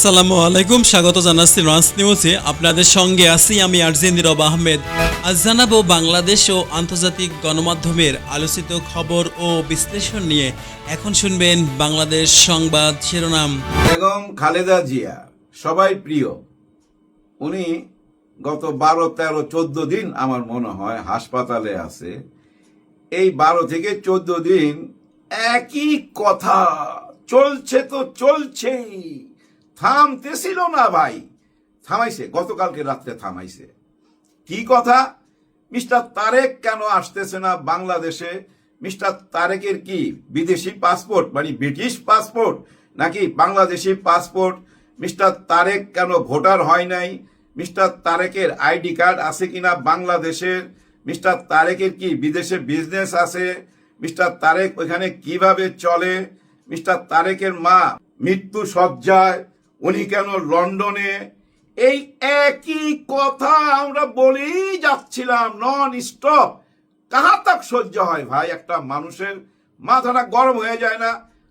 আসসালামু আলাইকুম, স্বাগত জানাচ্ছি রন্স নিউজে আপনাদের সঙ্গে আছি আমি আরজিন রব আহমেদ। আজ জানাব বাংলাদেশ ও আন্তর্জাতিক গণমাধ্যমের আলোচিত খবর ও বিশ্লেষণ নিয়ে। এখন শুনবেন বাংলাদেশ সংবাদ শিরোনাম। বেগম খালেদা জিয়া, সবাই প্রিয়। উনি গত বারো, তেরো, চোদ্দ দিন আমার মনে হয় হাসপাতালে আছে। এই বারো থেকে চোদ্দ দিন একই কথা, চলছে তো চলছেই। থামতেছিল না ভাই। থামাইছে, গতকালকে রাত্রে থামাইছে। কি কথা? মিস্টার তারেক কেন আসতেছে না বাংলাদেশে? মিস্টার তারেকের কি বিদেশি পাসপোর্ট মানে ব্রিটিশ পাসপোর্ট, নাকি বাংলাদেশি পাসপোর্ট? মিস্টার তারেক কেন ভোটার হয় নাই? মিস্টার তারেকের আইডি কার্ড আছে কিনা বাংলাদেশের মিস্টার তারেকের কি বিদেশে বিজনেস আছে? মিস্টার তারেক ওইখানে কীভাবে চলে? মিস্টার তারেকের মা মৃত্যু সজ্জায় উনি কেন লন্ডনে? এই একই কথা আমরা বলেই যাচ্ছিলাম নন স্টপ কাহা তাক সহ্য হয় ভাই? একটা মানুষের মাথাটা গরম হয়ে যায় না।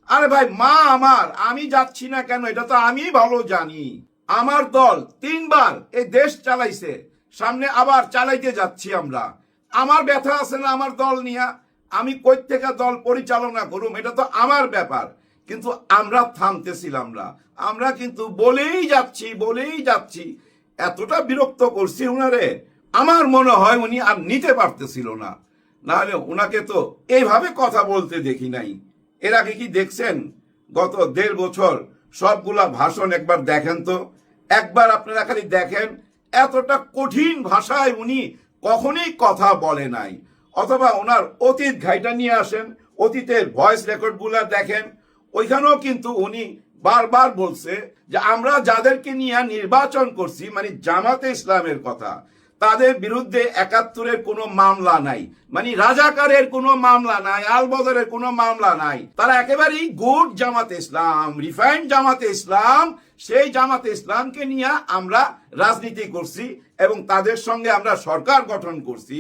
আরে ভাই, মা আমার, আমি যাচ্ছি না কেন? এটা তো আমি ভালো জানি। আমার দল তিনবার এই দেশ চালাইছে। সামনে আবার চালাইতে যাচ্ছি আমরা। আমার ব্যথা আছে না আমার দল নিয়া? আমি কই থেকে দল পরিচালনা করুম? এটা তো আমার ব্যাপার। কিন্তু আমরা থামতেছিলাম না। আমরা কিন্তু বলেই যাচ্ছি বলেই যাচ্ছি। এতটা বিরক্ত করছি উনারে। আমার মনে হয় উনি আর নিতে পারতেছিল না। নাহলে উনাকে তো এইভাবে কথা বলতে দেখি নাই। এর আগে কি দেখছেন? গত দেড় বছর সবগুলা ভাষণ একবার দেখেন তো। একবার আপনারা খালি দেখেন, এতটা কঠিন ভাষায় উনি কখনোই কথা বলে নাই। অথবা ওনার অতীত ঘাইটা নিয়ে আসেন, অতীতের ভয়েস রেকর্ডগুলা দেখেন ওইখানেও কিন্তু উনি বারবার বলছে যে আমরা যাদেরকে নিয়ে নির্বাচন করছি মানে জামাতে ইসলামের কথা, তাদের বিরুদ্ধে একাত্তরের কোনো মামলা নাই মানে রাজাকারের কোনো মামলা নাই, আলবদরের কোনো মামলা নাই। তারা একেবারেই গুড জামাতে ইসলাম, রিফাইন্ড জামাতে ইসলাম, সেই জামাতে ইসলামকে নিয়ে আমরা রাজনীতি করছি এবং তাদের সঙ্গে আমরা সরকার গঠন করছি।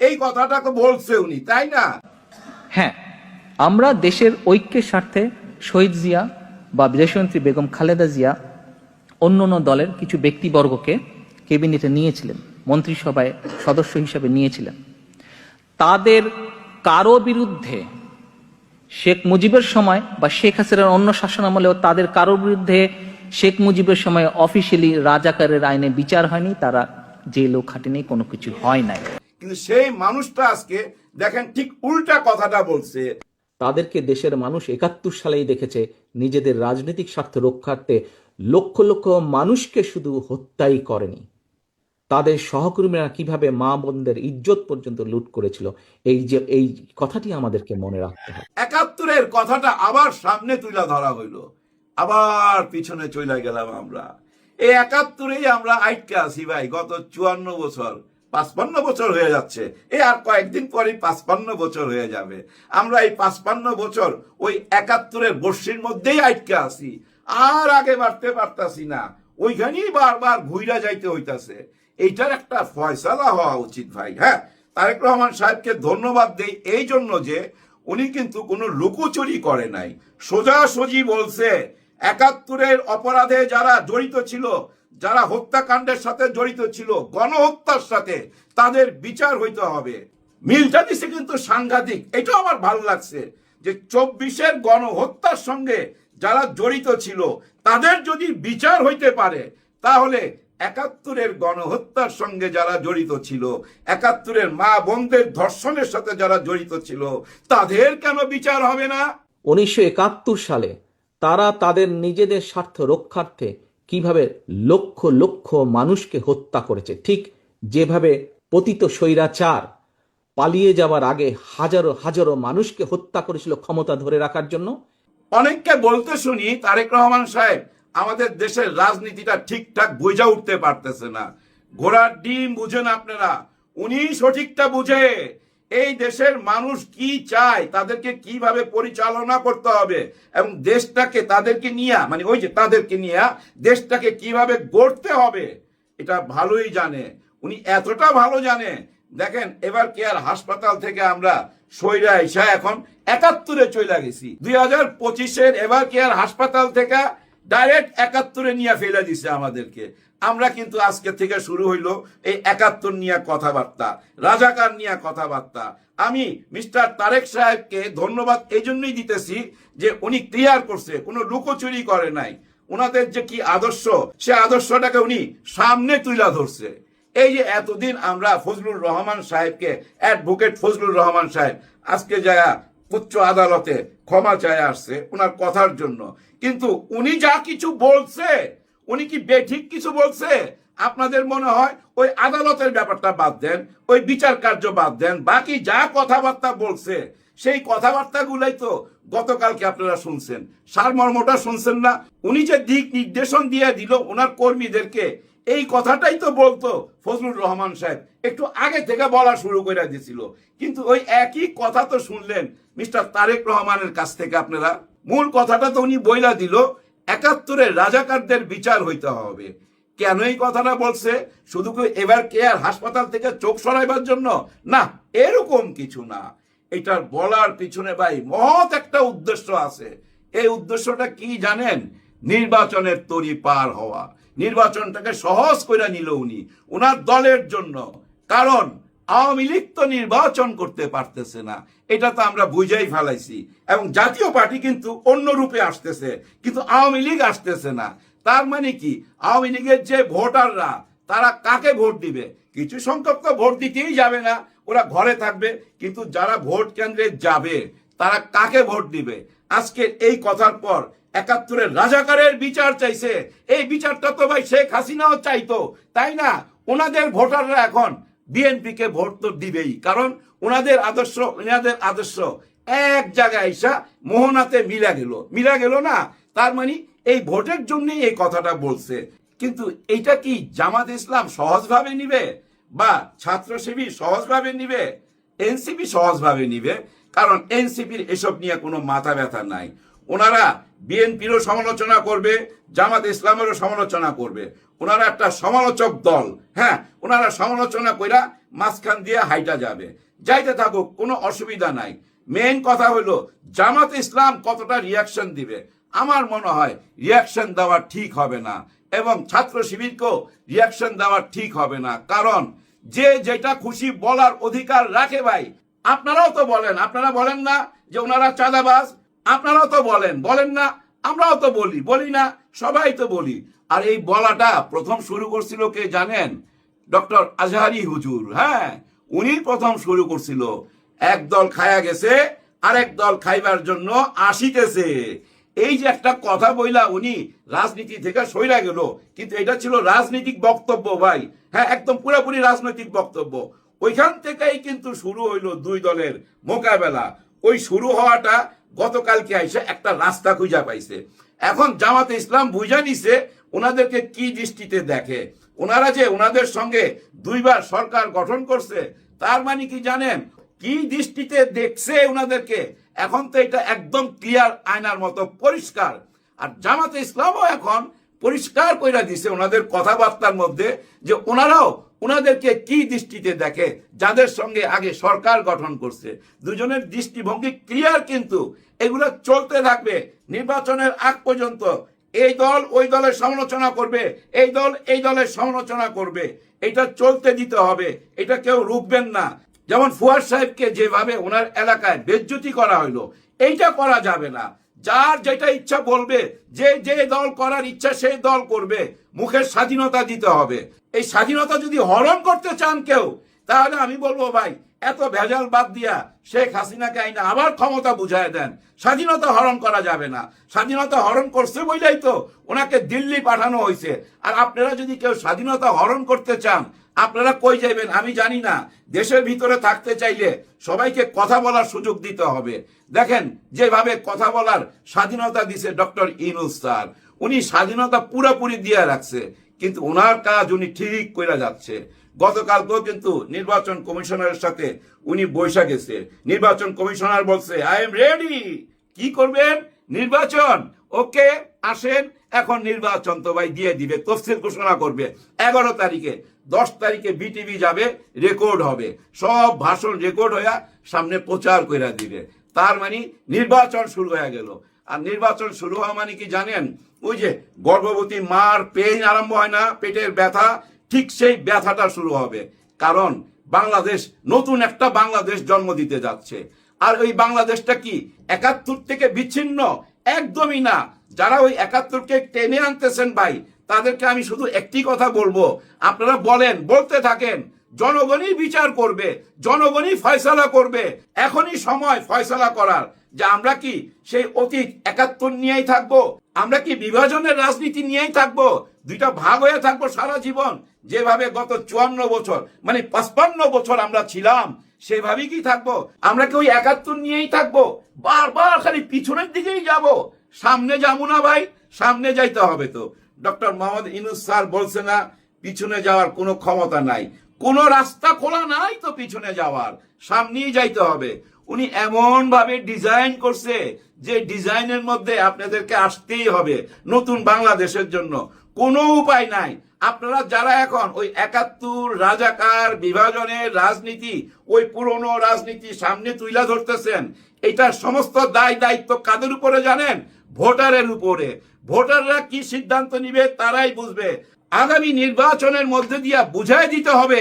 এই কথাটাকে বলছে উনি, তাই না? হ্যাঁ আমরা দেশের ঐক্যের স্বার্থে শহীদ জিয়া বা বিদেশমন্ত্রী বেগম খালেদা জিয়া অন্য অন্য দলের কিছু ব্যক্তিবর্গকে কেবিনেটে নিয়েছিলেন, মন্ত্রিসভায় সদস্য হিসাবে নিয়েছিলেন। তাদের কারও বিরুদ্ধে শেখ মুজিবের সময় বা শেখ হাসিনার অন্য শাসন আমলেও তাদের কারোর বিরুদ্ধে শেখ মুজিবের সময় অফিসিয়ালি রাজাকারের আইনে বিচার হয়নি, তারা জেলও খাটেনি, কোনো কিছু হয় নাই। কিন্তু সেই মানুষটা আজকে দেখেন ঠিক উল্টা কথাটা বলছে। তাদেরকে দেশের মানুষ একাত্তর সালেই দেখেছে নিজেদের রাজনৈতিক স্বার্থ রক্ষার্থে লক্ষ লক্ষ মানুষকে শুধু হত্যাই করেনি। তাদের সহকর্মীরা কীভাবে মা বোনদের ইজ্জত পর্যন্ত লুট করেছিল, এই যে, এই কথাটি আমাদেরকে মনে রাখতে হবে। একাত্তরের কথাটা আবার সামনে তুলে ধরা হইল। আবার পিছনে চলে গেলাম আমরা। এই একাত্তরেই আমরা আটকে আছি ভাই, গত চুয়ান্ন বছর। পাঁচপান্ন বছর হয়ে যাচ্ছে। এ আর কয়েকদিন পরে পাঁচপান্ন বছর হয়ে যাবে। আমরা এই পাঁচপান্ন বছর ওই একাত্তরের বর্ষির মধ্যেই আটকে আছি। আর আগে বাড়তে পারতাছি না। ওইখানেই বারবার ঘুইরা যাইতে হইতাছে। এইটার একটা ফয়সালা হওয়া উচিত ভাই হ্যাঁ? তারেক রহমান সাহেবকে ধন্যবাদ দেই এই জন্য যে উনি কিন্তু কোনো লুকোচুরি করে নাই। সোজাসুজি বলছে, একাত্তরের অপরাধে যারা জড়িত ছিল যারা হত্যাকাণ্ডের সাথে জড়িত ছিল, গণহত্যার সাথে তাদের বিচার হইতে হবে। মিলটা কিন্তু সাংঘাতিক, এটাও আমার ভালো লাগছে যে চব্বিশের গণহত্যার সঙ্গে যারা জড়িত ছিল, তাদের যদি বিচার হইতে পারে, তাহলে একাত্তরের গণহত্যার সঙ্গে যারা জড়িত ছিল, একাত্তরের মা বোনদের ধর্ষণের সাথে যারা জড়িত ছিল, তাদের কেন বিচার হবে না? উনিশশো একাত্তর সালে তারা তাদের নিজেদের স্বার্থ রক্ষার্থে কীভাবে লক্ষ লক্ষ মানুষকে হত্যা করেছে, ঠিক যেভাবে পতিত স্বৈরাচার পালিয়ে যাওয়ার আগে হাজারো হাজারো মানুষকে হত্যা করেছিল ক্ষমতা ধরে রাখার জন্য? অনেককে বলতে শুনি, তারেক রহমান সাহেব, আমাদের দেশের রাজনীতিটা ঠিকঠাক বুঝা উঠতে পারতেছে না। ঘোড়ার ডিম বুঝেন আপনারা, উনি সঠিকটা বুঝে। এই দেশের মানুষ কি চায়, তাদেরকে কীভাবে পরিচালনা করতে হবে এবং দেশটাকে তাদেরকে নিয়ে মানে ওই যে তাদেরকে নিয়ে দেশটাকে কীভাবে গড়তে হবে, এটা ভালোই জানে। উনি এতটা ভালো জানে। দেখেন, এবার কেয়ার হাসপাতাল থেকে আমরা সইরা এসা এখন একাত্তরে চলে গেছি। দুই হাজার পঁচিশের এবার কেয়ার হাসপাতাল থেকে ডাইরেক্ট একাত্তরে নিয়ে ফেলে দিছে আমাদেরকে। আমরা কিন্তু আজকে থেকে শুরু হইল এই একাত্তর নিয়ে কথাবার্তা, রাজাকার নিয়ে কথাবার্তা। আমি মিস্টার তারেক সাহেবকে ধন্যবাদ এই জন্যই দিতেছি যে উনি ক্লিয়ার করছে, কোনো লুকোচুরি করে নাই। ওনাদের যে কি আদর্শ, সে আদর্শটাকে উনি সামনে তুলে ধরছে। এই যে এতদিন আমরা ফজলুর রহমান সাহেবকে অ্যাডভোকেট ফজলুর রহমান সাহেব, আজকে যায়া উচ্চ আদালতে ক্ষমা চায় আসছে ওনার কথার জন্য। কিন্তু উনি যা কিছু বলছে উনি কি বেঠিক কিছু বলছে? আপনাদের মনে হয় ওই আদালতের ব্যাপারটা বাদ দেন, ওই বিচার কার্য বাদ দেন, বাকি যা কথাবার্তা বলছে, সেই কথাবার্তাগুলাই তো গতকালকে আপনারা শুনছেন। সারমর্মটা শুনছেন না? উনি যে দিক নির্দেশন দিয়ে দিল ওনার কর্মীদেরকে, এই কথাটাই তো বলতো ফজলুর রহমান সাহেব। একটু আগে থেকে বলা শুরু করে দিয়েছিল কিন্তু ওই একই কথা তো শুনলেন মিস্টার তারেক রহমানের কাছ থেকে আপনারা। মূল কথাটা তো উনি বইলা দিল একাত্তরের রাজাকারদের বিচার হইতে হবে। কেন এই কথাটা বলছে? শুধু কি এবার কেয়ার হাসপাতাল থেকে চোখ সরাইবার জন্য? না, এরকম কিছু না। এটার বলার পিছনে ভাই মহৎ একটা উদ্দেশ্য আছে। এই উদ্দেশ্যটা কি জানেন? নির্বাচনের তরি পার হওয়া। নির্বাচনটাকে সহজ করে নিল উনি। ওনার দলের জন্য। কারণ আওয়ামী লীগ তো নির্বাচন করতে পারতেছে না। এটা তো আমরা বুঝাই ফেলাইছি। এবং জাতীয় পার্টি কিন্তু অন্য রূপে আসতেছে, কিন্তু আওয়ামী লীগ আসতেছে না। তার মানে কি? আওয়ামী লীগের যে ভোটাররা, তারা কাকে ভোট দিবে? কিছু সংখ্যক তো ভোট দিতেই যাবে না। ওরা ঘরে থাকবে, কিন্তু যারা ভোট কেন্দ্রে যাবে, তারা কাকে ভোট দিবে? আজকে এই কথার পর একাত্তরের রাজাকারের বিচার চাইছে। এই বিচারটা তো ভাই শেখ হাসিনাও চাইতো, তাই না? ওনাদের ভোটাররা এখন বিএনপিকে ভোট তো দিবেই। কারণ ওনাদের আদর্শ ওনাদের আদর্শ এক জায়গায় এসা মোহনাতে মিলা গেল। মিলা গেল না, তার মানে এই ভোটের জন্যই এই কথাটা বলছে। কিন্তু এইটা কি জামাত ইসলাম সহজভাবে নিবে বা ছাত্র শিবির সহজভাবে নিবে? এনসিপি সহজভাবে নিবে, কারণ এনসিপির এসব নিয়ে কোনো মাথা ব্যথা নাই। ওনারা বিএনপিরও সমালোচনা করবে, জামাত ইসলামেরও সমালোচনা করবে। ওনারা একটা সমালোচক দল হ্যাঁ ওনারা সমালোচনা কইরা মাঝখান দিয়ে হাইটা যাবে। যাইতে থাকুক, কোনো অসুবিধা নাই। মেইন কথা হলো জামাত ইসলাম কতটা রিয়াকশন দিবে? আমার মনে হয় রিয়াকশন দেওয়া ঠিক হবে না, এবং ছাত্র শিবিরকেও রিয়াকশন দেওয়া ঠিক হবে না। কারণ যে যেটা খুশি বলার অধিকার রাখে ভাই, আপনারাও তো বলেন, আপনারা বলেন না যে ওনারা চাঁদাবাজ আপনারাও তো বলেন বলেন না, আমরাও তো বলি বলি না, সবাই তো বলি। আর এই বলাটা প্রথম শুরু করছিল কে জানেন? ডক্টর আজহারি হুজুর হ্যাঁ উনি প্রথম শুরু করছিল। এক দল খায়া গেছে, আরেক দল খাইবার জন্য আসিতেছে। এই যে একটা কথা বইলা উনি রাজনীতি থেকে সইরা গেল, কিন্তু এটা ছিল রাজনৈতিক বক্তব্য ভাই। হ্যাঁ একদম পুরোপুরি রাজনৈতিক বক্তব্য। ওইখান থেকেই কিন্তু শুরু হইল দুই দলের মোকাবেলা। ওই শুরু হওয়াটা গতকালকে আইসে একটা রাস্তা খুঁজা পাইছে। এখন জামাতে ইসলাম বুঝা নিছে ওনাদেরকে কি দৃষ্টিতে দেখে? ওনারা যে ওনাদের সঙ্গে দুইবার সরকার গঠন করছে, তার মানে কি জানেন? কি দৃষ্টিতে দেখছে ওনাদেরকে এখন তো এটা একদম ক্লিয়ার আয়নার মতো পরিষ্কার। আর জামাতে ইসলামও এখন পরিষ্কার কইরা দিছে ওনাদের কথাবার্তার মধ্যে যে ওনারাও ওনাদেরকে কি দৃষ্টিতে দেখে, যাদের সঙ্গে আগে সরকার গঠন করছে। দুজনের দৃষ্টিভঙ্গি ক্লিয়ার কিন্তু এগুলো চলতে থাকবে। নির্বাচনের আগ পর্যন্ত এই দল ওই দলের সমালোচনা করবে, এই দল এই দলের সমালোচনা করবে। এটা চলতে দিতে হবে, এটা কেউ রুখবেন না। যেমন ফুয়ার সাহেবকে যেভাবে ওনার এলাকায় বেজ্জতি করা হইল, এইটা করা যাবে না। যার যেটা ইচ্ছা বলবে, যে যে দল করার ইচ্ছা সেই দল করবে, মুখের স্বাধীনতা দিতে হবে। এই স্বাধীনতা যদি হরণ করতে চান কেউ, তাহলে আমি বলব ভাই এত ভেজাল বাদ দিয়া শেখ হাসিনাকে আইনা আবার ক্ষমতা বুঝায় দেন। স্বাধীনতা হরণ করা যাবে না। স্বাধীনতা হরণ করছে বইলাই তো ওনাকে দিল্লি পাঠানো হয়েছে আর আপনারা যদি কেউ স্বাধীনতা হরণ করতে চান, আপনারা কই যাবেন আমি জানি না। দেশের ভিতরে থাকতে চাইলে সবাইকে কথা বলার সুযোগ দিতে হবে। দেখেন, যেভাবে কথা বলার স্বাধীনতা দিছে ডক্টর ইনুস স্যার, উনি স্বাধীনতা পুরোপুরি দিয়ে রাখছে। কিন্তু ওনার কাজ উনি ঠিক করে যাচ্ছে। গতকালকেও কিন্তু নির্বাচন কমিশনারের সাথে উনি বৈশা গেছে। নির্বাচন কমিশনার বলছে আই এম রেডি কি করবেন? নির্বাচন। ওকে, আসেন। এখন নির্বাচন তো ভাই দিয়ে দিবে, তফসিল ঘোষণা করবে। এগারো তারিখে, দশ তারিখে বিটিভি যাবে, রেকর্ড হবে। সব ভাষণ রেকর্ড হইয়া সামনে প্রচার কইরা দিবে। তার মানে নির্বাচন শুরু হয়ে গেল। আর নির্বাচন শুরু হওয়া মানে কি জানেন? ওই যে গর্ভবতী মার পেইন আরম্ভ হয় না, পেটের ব্যথা ঠিক সেই ব্যথাটা শুরু হবে। কারণ বাংলাদেশ, নতুন একটা বাংলাদেশ জন্ম দিতে যাচ্ছে। আর ওই বাংলাদেশটা কি একাত্তর থেকে বিচ্ছিন্ন? একদমই না। যারা ওই একাত্তরকে টেনে আনতেছেন ভাই, তাদেরকে আমি শুধু একটি কথা বলব। আপনারা বলেন, বলতে থাকেন, জনগণই বিচার করবে, জনগণই ফয়সালা করবে। এখনই সময় ফয়সালা করার। যে আমরা কি সেই অতীত একাত্তর নিয়েই থাকব? আমরা কি বিভাজনের রাজনীতি নিয়েই থাকব? দুইটা ভাগ হয়ে থাকব সারা জীবন। যেভাবে গত চুয়ান্ন বছর মানে পাঁচপান্ন বছর আমরা ছিলাম, সেভাবেই কি থাকব? আমরা কি ওই একাত্তর নিয়েই থাকব? বারবার খালি পিছনের দিকেই যাব। সামনে যাব না ভাই, সামনে যাইতে হবে তো। ডক্টর মোহাম্মদ ইনুস স্যার বলছে না, পিছনে যাওয়ার কোনো ক্ষমতা নাই। কোনো রাস্তা খোলা নাই তো পিছনে যাওয়ার, সামনেই যাইতে হবে। উনি এমন ভাবে ডিজাইন করছে, যে ডিজাইনের মধ্যে আপনাদেরকে আসতেই হবে নতুন বাংলাদেশের জন্য। কোনো উপায় নাই। আপনারা যারা এখন ওই একাত্তর রাজাকার বিভাজনের রাজনীতি, ওই পুরনো রাজনীতি সামনে তুইলা ধরতেছেন, এটার সমস্ত দায় দায়িত্ব কাদের উপরে জানেন? ভোটারের উপরে। ভোটাররা কি সিদ্ধান্ত নিবে তারাই বুঝবে। আগামী নির্বাচনের মধ্যে দিয়া বুঝাই দিতে হবে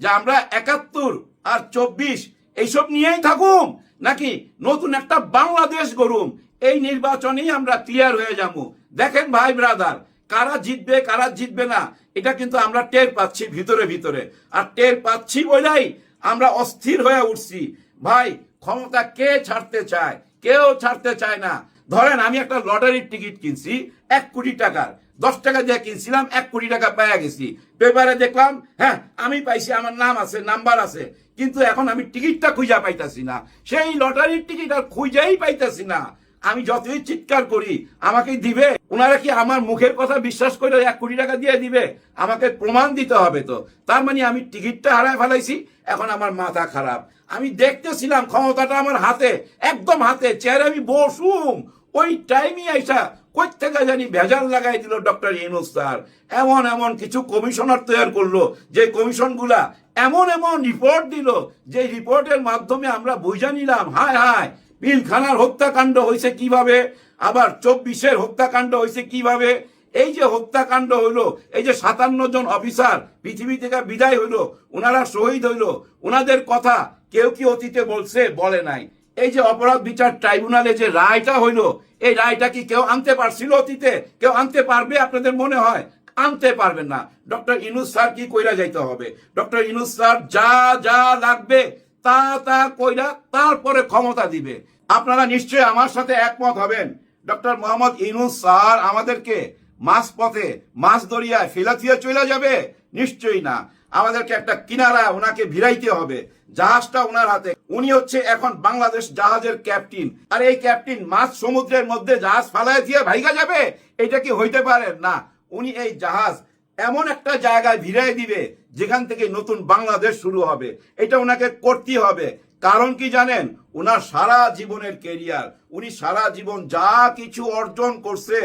যে আমরা একাত্তর আর চব্বিশ, এইসব নিয়েই থাকুম? নাকি নতুন একটা বাংলাদেশ গড়ুম? এই নির্বাচনেই আমরা ক্লিয়ার হয়ে যাব। দেখেন ভাই ব্রাদার কারা জিতবে কারা জিতবে না, এটা কিন্তু আমরা টের পাচ্ছি ভিতরে ভিতরে। আর টের পাচ্ছি বলেই আমরা অস্থির হয়ে উঠছি। ভাই, ক্ষমতা কে ছাড়তে চায়? কেউ ছাড়তে চায় না। ধরেন, আমি একটা লটারির টিকিট কিনছি, এক কোটি টাকার। দশ টাকা দিয়ে কিনছিলাম, এক কোটি টাকা পাইয়া গেছি। পেপারে দেখলাম হ্যাঁ আমি পাইছি, আমার নাম আছে, নাম্বার আছে। কিন্তু এখন আমি টিকিটটা খুঁজা পাইতাছি না। সেই লটারির টিকিট আর খুঁজেই পাইতাছি না। আমি যতই চিৎকার করি, আমাকে দিবে? ওনারা কি আমার মুখের কথা বিশ্বাস করে এক কোটি টাকা দিয়ে দিবে? আমাকে প্রমাণ দিতে হবে তো। তার মানে আমি টিকিটটা হারায় ফেলাইছি, এখন আমার মাথা খারাপ। আমি দেখতেছিলাম ক্ষমতাটা আমার হাতে, একদম হাতে, চেয়ারে আমি বসুম। ওই টাইমই আইসা কই থেকে জানি ভেজাল লাগাই দিল ডক্টর ইউনুস স্যার। এমন এমন কিছু কমিশনার তৈরি করল, যে কমিশনগুলা এমন এমন রিপোর্ট দিল, যে রিপোর্টের মাধ্যমে আমরা বুঝে নিলাম, হায় হায় পিলখানার হত্যাকাণ্ড হয়েছে কীভাবে? আবার চব্বিশের হত্যাকাণ্ড হয়েছে কীভাবে? এই যে হত্যাকাণ্ড হইল, এই যে সাতান্ন জন অফিসার পৃথিবী থেকে বিদায় হইল ওনারা শহীদ হইল ওনাদের কথা কেউ কি অতীতে বলছে? বলে নাই। এই যে অপরাধ বিচার ট্রাইব্যুনালে যে রায়টা হইল, এই রায়টা কি কেউ আনতে পারছিল অতীতে? কেউ আনতে পারবে আপনাদের মনে হয়? আনতে পারবেন না। ডক্টর ইনুস স্যার কি কইরা যাইতে হবে? ডক্টর ইনুস স্যার যা যা লাগবে তা তা কইরা তারপরে ক্ষমতা দিবে। আপনারা নিশ্চয়ই আমার সাথে একমত হবেন। ডক্টর মোহাম্মদ ইনুস স্যার আমাদেরকে মাছ পথে মাছ দরিয়ায় ফিলাথিয়া চলে যাবে? নিশ্চয়ই না। আমাদেরকে একটা কিনারা ওনাকে ভিড়াইতে হবে। জাহাজটা ওনার হাতে। উনি হচ্ছে এখন বাংলাদেশ জাহাজের ক্যাপ্টেন। আর এই ক্যাপ্টেন মাছ সমুদ্রের মধ্যে জাহাজ ফালায় দিয়ে ভাইগা যাবে? এটা কি হইতে পারে? না। উনি এই জাহাজ এমন একটা জায়গায় ভিড়াই দিবে, যেখান থেকে নতুন বাংলাদেশ শুরু হবে। এটা ওনাকে করতে হবে। কারণ কি জানেন? ওনার সারা জীবনের কেরিয়ার উনি সারা জীবন যা কিছু অর্জন করছে,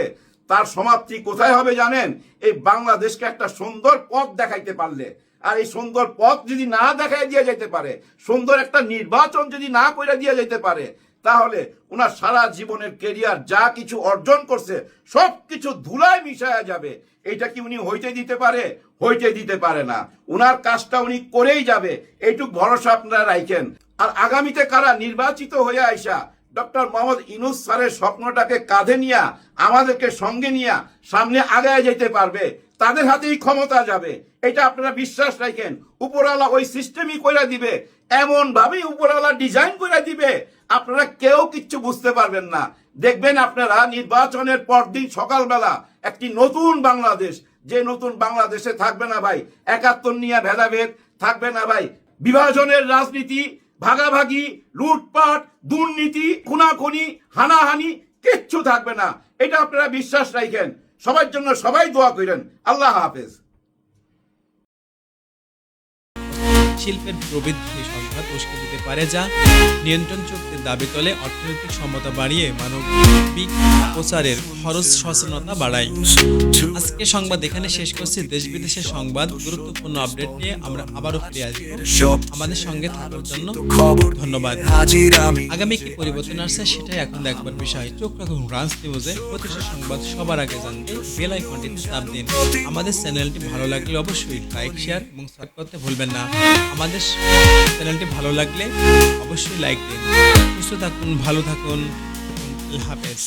তার সমাপ্তি কোথায় হবে জানেন? এই বাংলাদেশকে একটা সুন্দর পথ দেখাইতে পারলে। আর এই সুন্দর পথ যদি না দেখাই দিয়ে যেতে পারে, সুন্দর একটা নির্বাচন যদি না করে দিয়ে যেতে পারে তাহলে ওনার সারা জীবনের কেরিয়ার যা কিছু অর্জন করছে সব কিছু ধুলায় মিশায়া যাবে। এটা কি উনি হইতে দিতে পারে? হইতে দিতে পারে না। উনার কাজটা উনি করেই যাবে। এইটুক ভরসা আপনারা রাখেন আর আগামীতে কারা নির্বাচিত হয়ে আইসা, ডক্টর মোহাম্মদ ইনুস স্যারের স্বপ্নটাকে কাঁধে নিয়া, আমাদেরকে সঙ্গে নিয়া সামনে আগায় যেতে পারবে, তাদের হাতেই ক্ষমতা যাবে। এটা আপনারা বিশ্বাস রাখেন উপরওয়ালা ওই সিস্টেমই করে দিবে এমন ভাবেই উপরওয়ালা ডিজাইন করে দিবে। আপনারা কেউ কিচ্ছু বুঝতে পারবেন না। দেখবেন আপনারা নির্বাচনের পরদিন সকালবেলা একটি নতুন বাংলাদেশ, যে নতুন বাংলাদেশে থাকবে না ভাই, একাত্তর নিয়ে ভেদাভেদ, থাকবে না ভাই। বিভাজনের রাজনীতি, ভাগাভাগি, লুটপাট, দুর্নীতি, খুনাখুনি, হানাহানি, কিচ্ছু থাকবে না। এটা আপনারা বিশ্বাস রাখেন। সবার জন্য সবাই দোয়া করেন। আল্লাহ হাফেজ। শিল্পের প্রবৃদ্ধি সংঘাত উস্কে দিতে পারে যা নিয়ন্ত্রণ চুক্তির দাবি তোলে, অর্থনৈতিক সমতা বাড়িয়ে মানবিক প্রচারের খরচ সচেতনতা বাড়ায়। আজকে সংবাদ এখানে শেষ করছি। দেশ বিদেশের সংবাদ, গুরুত্বপূর্ণ আপডেট নিয়ে আমরা আবারও ফিরে আসব। আমাদের সঙ্গে থাকার জন্য ধন্যবাদ। আগামী কি পরিবর্তন আসছে সেটাই এখন দেখবার বিষয়। চোখ রাখুন ফ্রান্স নিউজে। প্রতিটি সংবাদ সবার আগে জানতে বেল আইকনটিতে চাপ দিন। আমাদের চ্যানেলটি ভালো লাগলে অবশ্যই লাইক, শেয়ার এবং সাবস্ক্রাইব করতে ভুলবেন না। আমাদের চ্যানেলটি ভালো লাগলে অবশ্যই লাইক দিন। সুস্থ থাকুন, ভালো থাকুন।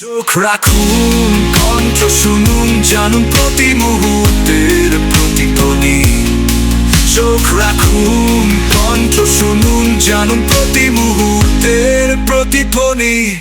চোখ রাখুন, কণ্ঠ শুনুন, জানুন প্রতি মুহূর্তের প্রতিধ্বনি। চোখ রাখুন, কণ্ঠ শুনুন, জানুন প্রতি মুহূর্তের প্রতিধ্বনি।